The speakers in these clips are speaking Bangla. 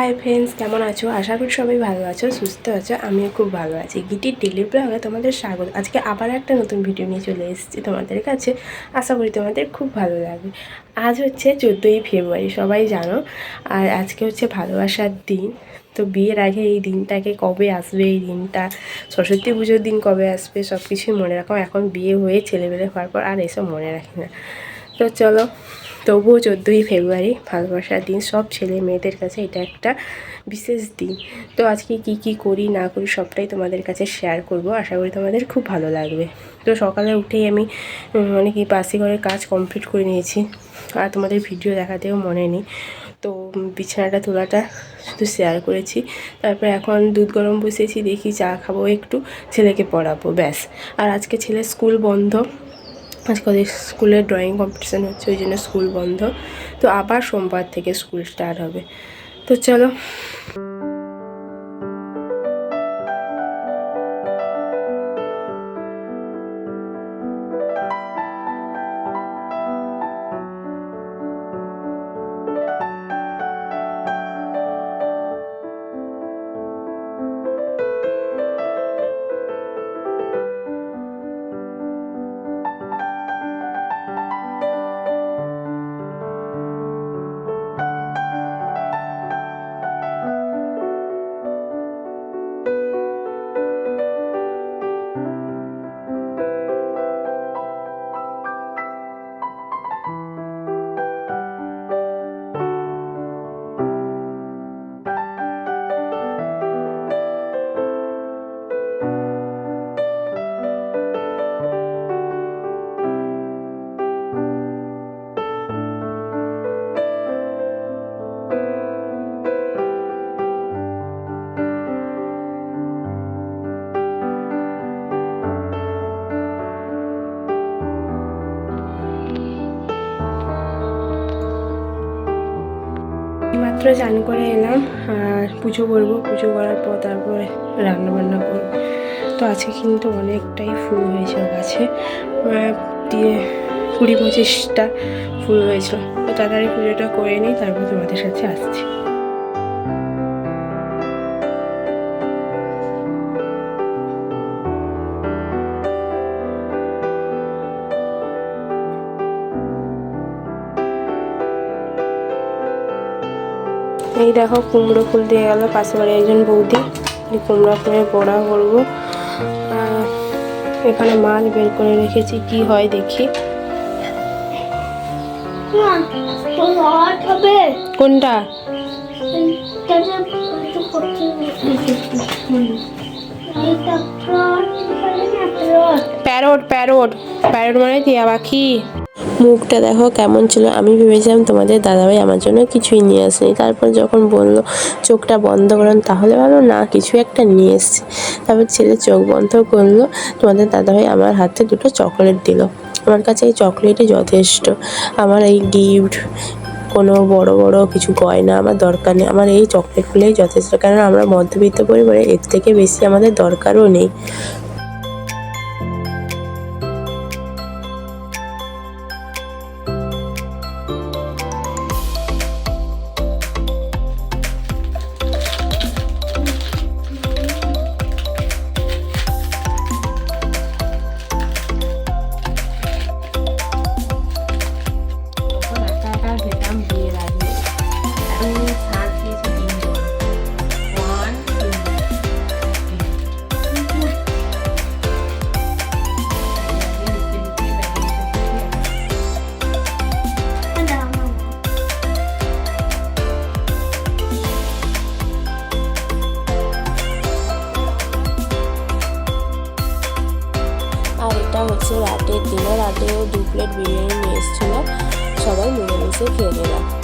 হাই ফ্রেন্ডস কেমন আছো? আশা করি সবাই ভালো আছো, সুস্থ আছো, আমিও খুব ভালো আছি। গিটির ডেলি ব্লগে তোমাদের স্বাগত। আজকে আবার একটা নতুন ভিডিও নিয়ে চলে এসেছি তোমাদের কাছে। আশা করি তোমাদের খুব ভালো লাগবে। আজ হচ্ছে চোদ্দোই ফেব্রুয়ারি, সবাই জানো। আর আজকে হচ্ছে ভালোবাসার দিন। তো বিয়ের আগে এই দিনটাকে কবে আসবে? এই দিনটা, সরস্বতী পুজোর দিন কবে আসবে? সব কিছুই মনে রাখো। এখন বিয়ে হয়ে ছেলেবেলে হওয়ার পর আর এসব মনে রাখি না। তো চলো তবুও চোদ্দোই ফেব্রুয়ারি, ভালোবাসার দিন। সব ছেলে মেয়েদের কাছে এটা একটা বিশেষ দিন। তো আজকে কি কি করি, না করি, সবটাই তোমাদের কাছে শেয়ার করব। আশা করি তোমাদের খুব ভালো লাগবে। তো সকালে উঠেই আমি মানে কি পাশে ঘরের কাজ কমপ্লিট করে নিয়েছি। আর তোমাদের ভিডিও দেখাতেও মনে নেই। তো বিছানাটা তোলাটা শুধু শেয়ার করেছি। তারপর এখন দুধ গরম বসিয়েছি, দেখি চা খাব একটু, ছেলেকে পড়াবো, ব্যাস। আর আজকে ছেলের স্কুল বন্ধ। আজকে ওদের স্কুলে ড্রয়িং কম্পিটিশান হচ্ছে, ওই জন্য স্কুল বন্ধ। তো আবার সোমবার থেকে স্কুল স্টার্ট হবে। তো চলো। মাত্র চান করে এলাম, আর পুজো করব, পুজো করার পর তারপরে রান্না বান্না করব। তো আজকে কিন্তু অনেকটাই ফুল হয়েছিল গাছে দিয়ে কুড়ি পঁচিশটা ফুল হয়েছিল। তো তাড়াতাড়ি পুজোটা করে নিই, তারপর তোমাদের সাথে আসছি। এই দেখো, কুমড়ো ফুল দিয়ে গেল পাশে বাড়ি একজন বৌদি। কুমড়ো ফুলের বড়া করব। এখানে মাছ বের করে রেখেছি, কি হয় দেখি। কোনটা? Parrot parrot. প্যারোট মানে টিয়া পাখি। মুখটা দেখো কেমন ছিল। আমি ভেবেছিলাম তোমাদের দাদাভাই আমার জন্য কিছুই নিয়ে আসেনি। তারপর যখন বলল, চোখটা বন্ধ করুন তাহলে ভালো না, কিছু একটা নিয়ে এসছে। তারপর ছেলে চোখ বন্ধ করল, তোমাদের দাদাভাই আমার হাতে দুটো চকলেট দিল। আমার কাছে এই চকলেটই যথেষ্ট। আমার এই গিফট, কোনো বড় বড় কিছু গয়না আমার দরকার নেই। আমার এই চকলেটগুলোই যথেষ্ট কারণ আমরা মধ্যবিত্ত পরিবারে এর থেকে বেশি আমাদের দরকারও নেই। এটা হচ্ছে রাতের দিনে রাতেও দু প্লেট বিরিয়ানি নিয়ে এসেছিল সবাই মিলেমিশে খেয়ে নিলাম।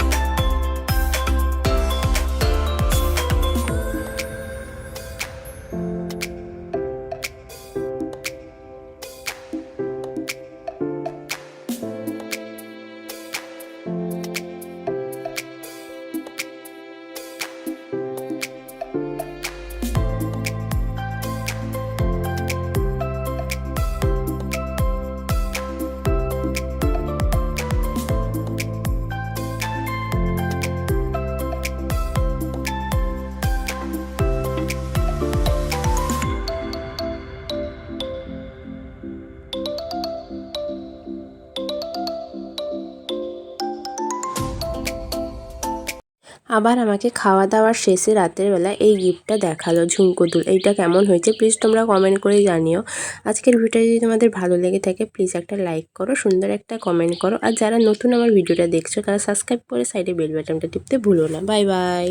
আবার আমাকে খাওয়া দাওয়ার শেষে রাতের বেলা এই গিফটটা দেখাল ঝুমকো দুল। এইটা কেমন হয়েছে প্লিজ তোমরা কমেন্ট করে জানিও। আজকের ভিডিওটা যদি তোমাদের ভালো লেগে থাকে, প্লিজ একটা লাইক করো, সুন্দর একটা কমেন্ট করো। আর যারা নতুন আমার ভিডিওটা দেখছ, তারা সাবস্ক্রাইব করে সাইডে বেল বাটনটা টিপতে ভুলো না। Bye bye